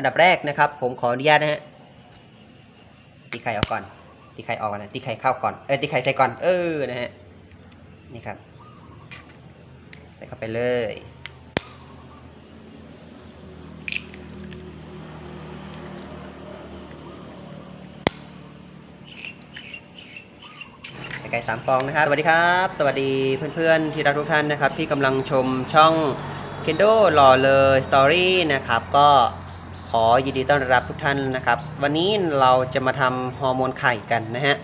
อันดับแรกนะครับ ผมขออนุญาตนะฮะตีไข่ออกก่อนตีไข่ออกก่อนนะตีไข่เข้าก่อนเออตีไข่ใส่ก่อนเออนะฮะนี่ครับ ใส่เข้าไปเลยไก่สามฟองนะครับ สวัสดีครับ สวัสดีเพื่อนๆ ที่รักทุกท่านนะครับ ที่กำลังชมช่อง Kendo หล่อเลย Story นะครับ ก็ ขอยินดีต้อนรับทุกท่านนะครับ วันนี้เราจะมาทำฮอร์โมนไข่กันนะฮะ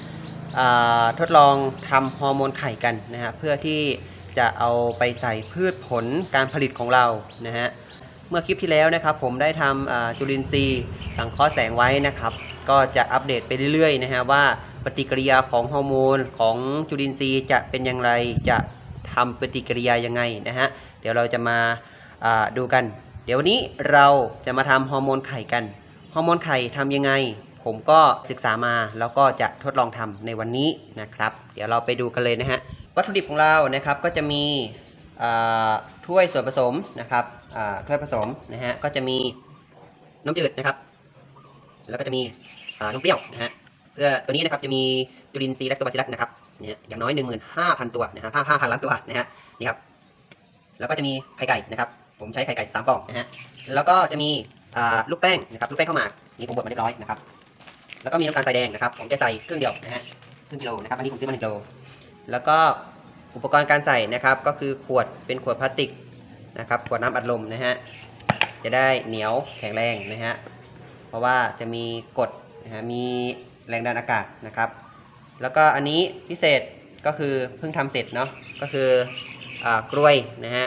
ทดลองทำฮอร์โมนไข่กันนะฮะเพื่อที่จะเอาไปใส่พืชผลการผลิตของเรานะฮะเมื่อคลิปที่แล้วนะครับ ผมได้ทำอ่าจุลินทรีย์สังเคราะห์แสงไว้นะครับ ก็จะอัปเดตไปเรื่อยๆนะฮะว่าปฏิกิริยาของฮอร์โมนของจุลินทรีย์จะเป็นอย่างไรจะทำปฏิกิริยายังไงนะฮะเดี๋ยวเราจะมาดูกัน เดี๋ยววันนี้เราจะมาทำฮอร์โมนไข่กัน ฮอร์โมนไข่ทำยังไง ผมก็ศึกษามาแล้วก็จะทดลองทำในวันนี้นะครับ เดี๋ยวเราไปดูกันเลยนะฮะ วัตถุดิบของเรานะครับก็จะมีถ้วยส่วนผสมนะครับถ้วยผสมนะฮะก็จะมีน้ำจืดนะครับ แล้วก็จะมีอ่านมเปรี้ยวนะฮะเพื่อตัวนี้นะครับจะมีจุลินทรีย์และตัวบาซิลัสนะครับเนี่ยอย่างน้อย 15,000 ตัวนะฮะห้าพันล้านตัวนะฮะนี่ครับแล้วก็จะมีไข่ไก่นะครับ ผมใช้ไข่ไก่สามฟองนะฮะแล้วก็จะมีลูกแป้งนะครับลูกแป้งข้าวหมากนี่ผมบดมาเรียบร้อยนะครับ แล้วก็มีน้ำตาลทรายแดงนะครับ ผมจะใส่ครึ่งเดียวนะฮะครึ่งกิโลนะครับอันนี้ผมซื้อมาหนึ่งกิโลแล้วก็อุปกรณ์การใส่นะครับก็คือขวดเป็นขวดพลาสติกนะครับขวดน้ำอัดลมนะฮะจะได้เหนียวแข็งแรงนะฮะเพราะว่าจะมีกดนะฮะมีแรงดันอากาศนะครับ แล้วก็อันนี้พิเศษก็คือเพิ่งทำเสร็จเนาะก็คืออากล้วยนะฮะ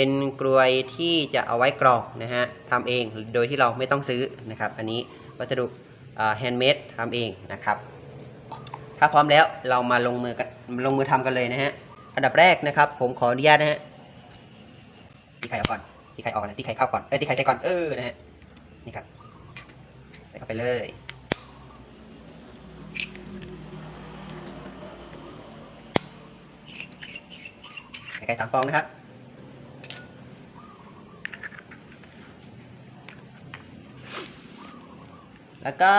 เป็นกลวยที่จะเอาไว้กรอกนะฮะทำเองโดยที่เราไม่ต้องซื้อนะครับ อันนี้วัสดุแฮนด์เมดทำเองนะครับ ถ้าพร้อมแล้วเรามาลงมือกันลงมือทำกันเลยนะฮะอันดับแรกนะครับ ผมขออนุญาตนะฮะตีไข่ออกก่อนตีไข่ออกก่อนะตีไข่เข้าก่อนเออตีไข่ใส่ก่อนเออนะฮะนี่ครับใส่เข้าไปเลยไข่ไก่สามฟองนะครับ แล้วก็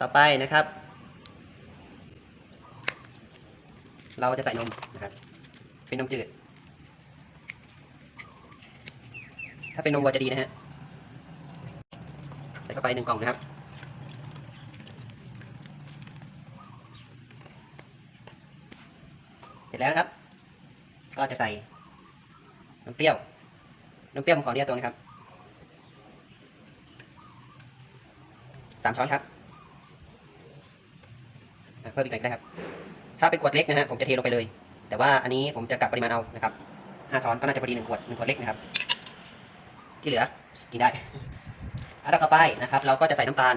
ต่อไปนะครับ เราจะใส่นมนะครับ เป็นนมจืด ถ้าเป็นนมวัวจะดีนะฮะ ใส่เข้าไปหนึ่งกล่องนะครับ เสร็จแล้วนะครับ ก็จะใส่น้ำเปรี้ยว น้ำเปรี้ยวผมขออนุญาตตัวนะครับ สามช้อนครับเพิ่มอีกหน่อยก็ได้ครับ ถ้าเป็นขวดเล็กนะฮะผมจะเทลงไปเลย แต่ว่าอันนี้ผมจะกลับปริมาณเอานะครับห้าช้อนก็น่าจะพอดีหนึ่งขวดหนึ่งขวดเล็กนะครับ ที่เหลือกินได้อันดับต่อไปนะครับ เราก็จะใส่น้ำตาล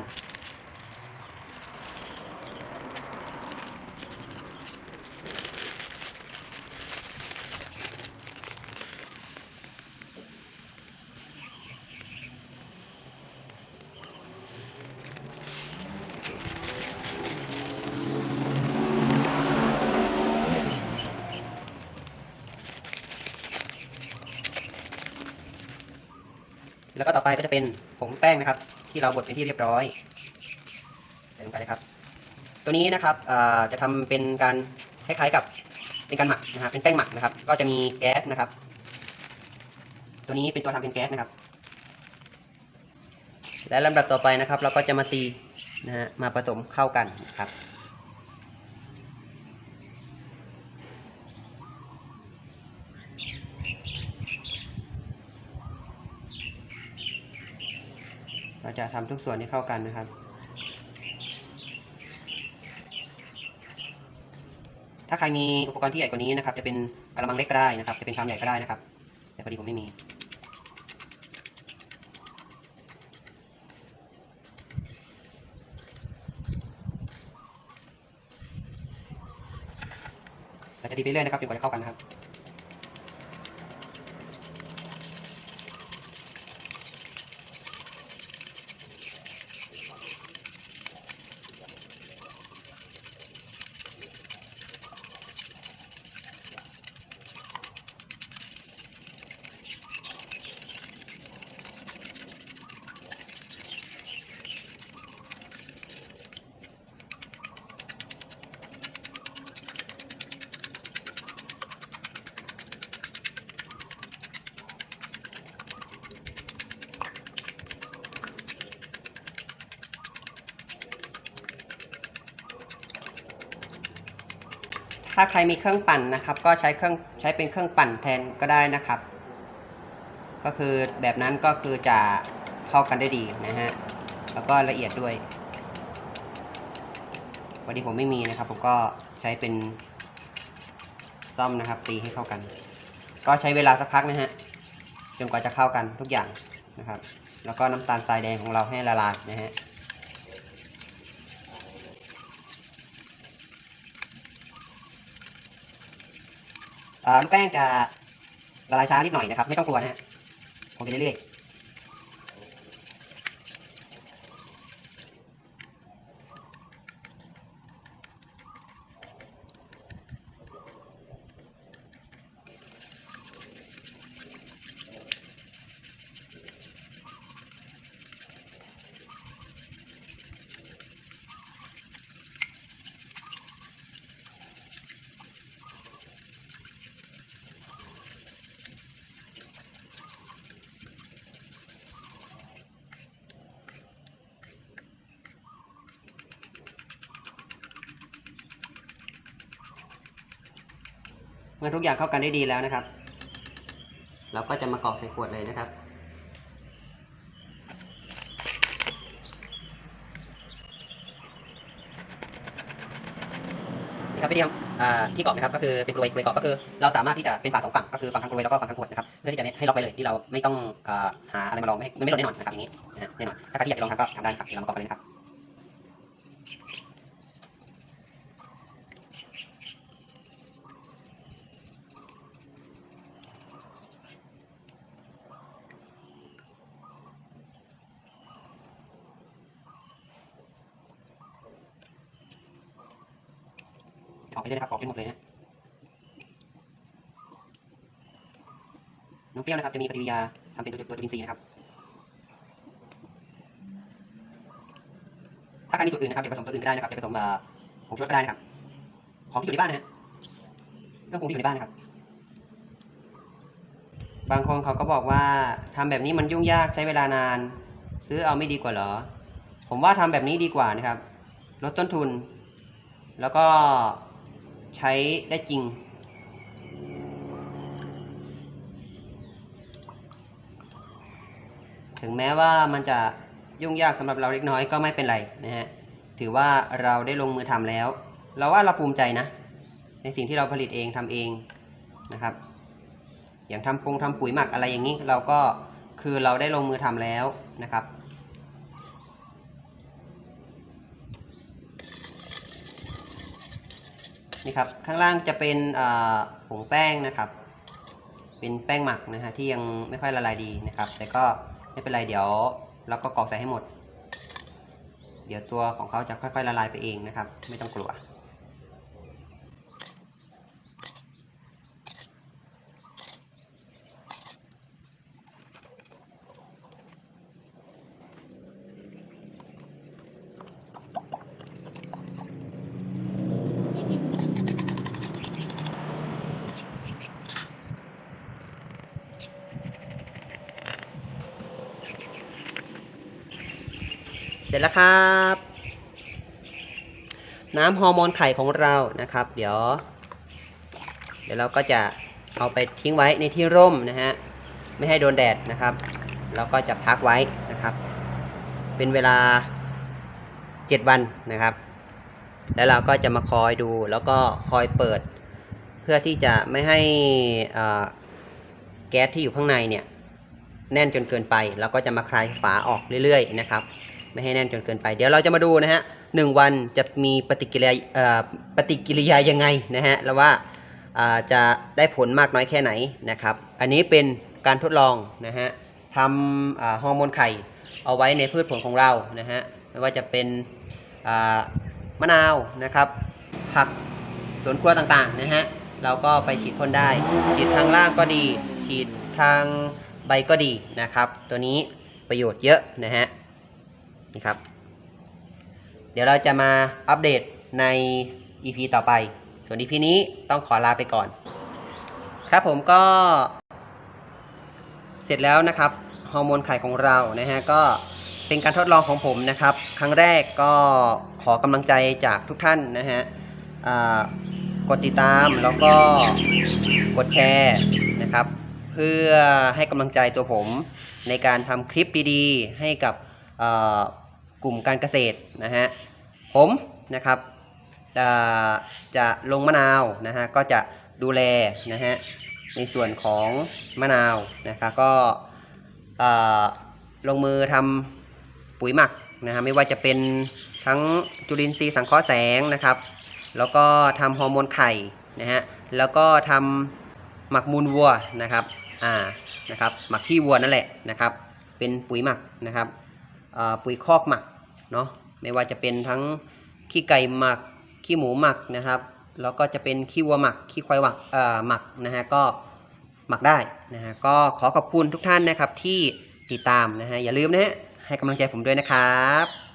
ก็ต่อไปก็จะเป็นผงแป้งนะครับ ที่เราบดเป็นที่เรียบร้อยใส่ลงไปเลยครับ ตัวนี้นะครับจะทำเป็นการคล้ายๆกับเป็นการหมักนะครับเป็นแป้งหมักนะครับ ก็จะมีแก๊สนะครับ ตัวนี้เป็นตัวทำเป็นแก๊สนะครับ และลำดับต่อไปนะครับ เราก็จะมาตีนะฮะมาผสมเข้ากันนะครับ เราจะทำทุกส่วนให้เข้ากันนะครับ ถ้าใครมีอุปกรณ์ที่ใหญ่กว่านี้นะครับ จะเป็นกระมังเล็กก็ได้นะครับ จะเป็นชามใหญ่ก็ได้นะครับ แต่พอดีผมไม่มีเราจะตีไปเรื่อยนะครับจนกว่าจะเข้ากันนะครับ ถ้าใครมีเครื่องปั่นนะครับ ก็ใช้เครื่องใช้เป็นเครื่องปั่นแทนก็ได้นะครับ ก็คือแบบนั้นก็คือจะเข้ากันได้ดีนะฮะแล้วก็ละเอียดด้วยวันนี้ผมไม่มีนะครับ ผมก็ใช้เป็นซ่อมนะครับ ตีให้เข้ากัน ก็ใช้เวลาสักพักนะฮะจนกว่าจะเข้ากันทุกอย่างนะครับ แล้วก็น้ำตาลทรายแดงของเราให้ละลายนะฮะ อ่าลูกแป้งจะละลายช้านิดหน่อยนะครับ ไม่ต้องกลัวนะฮะคงไปเรื่อยๆ อทุกอย่างเข้ากันได้ดีแล้วนะครับ เราก็จะมากรอกใส่ขวดเลยนะครับ นี่ครับวิธีทำอ่าที่กรอกนะครับก็คือเป็นกลวยกลวยกรอกก็คือ เราสามารถที่จะเป็นฝาสองฝั่งก็คือฝั่งทางกลวยแล้วก็ฝั่งทางขวดนะครับเพื่อที่จะให้ล็อกไปเลยที่เราไม่ต้องอหาอะไรมาลองไม่ไม่หล่นแน่นอนนะครับอย่างนี้แน่นอนถ้าใครที่อยากจะลองทำก็ทำได้ครับเดี๋ยวเรามากรอกกันเลยนะครับ ออกไปเลยนะครับออกไปหมดเลยนะน้องเปรี้ยวนะครับจะมีปฏิกิริยาทำเป็นตัวตัวจุลินทรีย์นะครับถ้าใครมีสูตรอื่นนะครับจะผสมตัวอื่นก็ได้นะครับจะผสมผงชูรสก็ได้นะครับของที่อยู่ในบ้านนะฮะเครื่องปรุงที่อยู่ในบ้านนะครับ บางคนเขาก็บอกว่าทำแบบนี้มันยุ่งยากใช้เวลานาน ซื้อเอาไม่ดีกว่าเหรอ ผมว่าทำแบบนี้ดีกว่านะครับ ลดต้นทุน แล้วก็ ใช้ได้จริง ถึงแม้ว่ามันจะยุ่งยากสำหรับเราเล็กน้อยก็ไม่เป็นไรนะฮะ ถือว่าเราได้ลงมือทำแล้ว เราว่าเราภูมิใจนะ ในสิ่งที่เราผลิตเองทำเองนะครับ อย่างทำปงทำปุ๋ยหมักอะไรอย่างนี้เราก็คือเราได้ลงมือทำแล้วนะครับ นี่ครับข้างล่างจะเป็นผงแป้งนะครับ เป็นแป้งหมักนะฮะที่ยังไม่ค่อยละลายดีนะครับ แต่ก็ไม่เป็นไรเดี๋ยวเราก็กรอกใส่ให้หมด เดี๋ยวตัวของเขาจะค่อยๆละลายไปเองนะครับ ไม่ต้องกลัว เสร็จแล้วครับ น้ำฮอร์โมนไข่ของเรานะครับ เดี๋ยว เดี๋ยวเราก็จะเอาไปทิ้งไว้ในที่ร่มนะฮะไม่ให้โดนแดดนะครับ แล้วก็จะพักไว้นะครับ เป็นเวลา 7 วันนะครับ แล้วเราก็จะมาคอยดูแล้วก็คอยเปิด เพื่อที่จะไม่ให้อ่าแก๊สที่อยู่ข้างในเนี่ยแน่นจนเกินไป แล้วก็จะมาคลายฝาออกเรื่อยๆนะครับ ไม่ให้แน่นจนเกินไป เดี๋ยวเราจะมาดูนะฮะหนึ่งวันจะมีปฏิกิริยาปฏิกิริยายังไงนะฮะแล้วว่าจะได้ผลมากน้อยแค่ไหนนะครับ อันนี้เป็นการทดลองนะฮะทำฮอร์โมนไข่เอาไว้ในพืชผลของเรานะฮะไม่ว่าจะเป็นมะนาวนะครับ ผักสวนครัวต่างๆนะฮะเราก็ไปฉีดพ่นได้ ฉีดทางล่างก็ดี ฉีดทางใบก็ดีนะครับ ตัวนี้ประโยชน์เยอะนะฮะ นี่ครับ เดี๋ยวเราจะมาอัปเดตใน EP ต่อไป ส่วน EP นี้ต้องขอลาไปก่อน ครับผมก็ เสร็จแล้วนะครับฮอร์โมนไข่ของเรานะฮะก็เป็นการทดลองของผมนะครับ ครั้งแรกก็ขอกำลังใจจากทุกท่านนะฮะกดติดตามแล้วก็กดแชร์นะครับ เพื่อให้กำลังใจตัวผมในการทำคลิปดีๆ ให้กับ กลุ่มการเกษตรนะฮะผมนะครับจะลงมะนาวนะฮะก็จะดูแลนะฮะในส่วนของมะนาวนะครับก็ลงมือทำปุ๋ยหมักนะฮะไม่ว่าจะเป็นทั้งจุลินทรีย์สังเคราะห์แสงนะครับ แล้วก็ทำฮอร์โมนไข่นะฮะแล้วก็ทำหมักมูลวัวนะครับอ่านะครับหมักขี้วัวนั่นแหละนะครับ เป็นปุ๋ยหมักนะครับ ปุ๋ยคอกหมักเนาะไม่ว่าจะเป็นทั้งขี้ไก่หมักขี้หมูหมักนะครับแล้วก็จะเป็นขี้วัวหมักขี้ควายหมักหมักนะฮะก็หมักได้นะฮะก็ขอขอบคุณทุกท่านนะครับที่ติดตามนะฮะอย่าลืมนะฮะให้กำลังใจผมด้วยนะครับ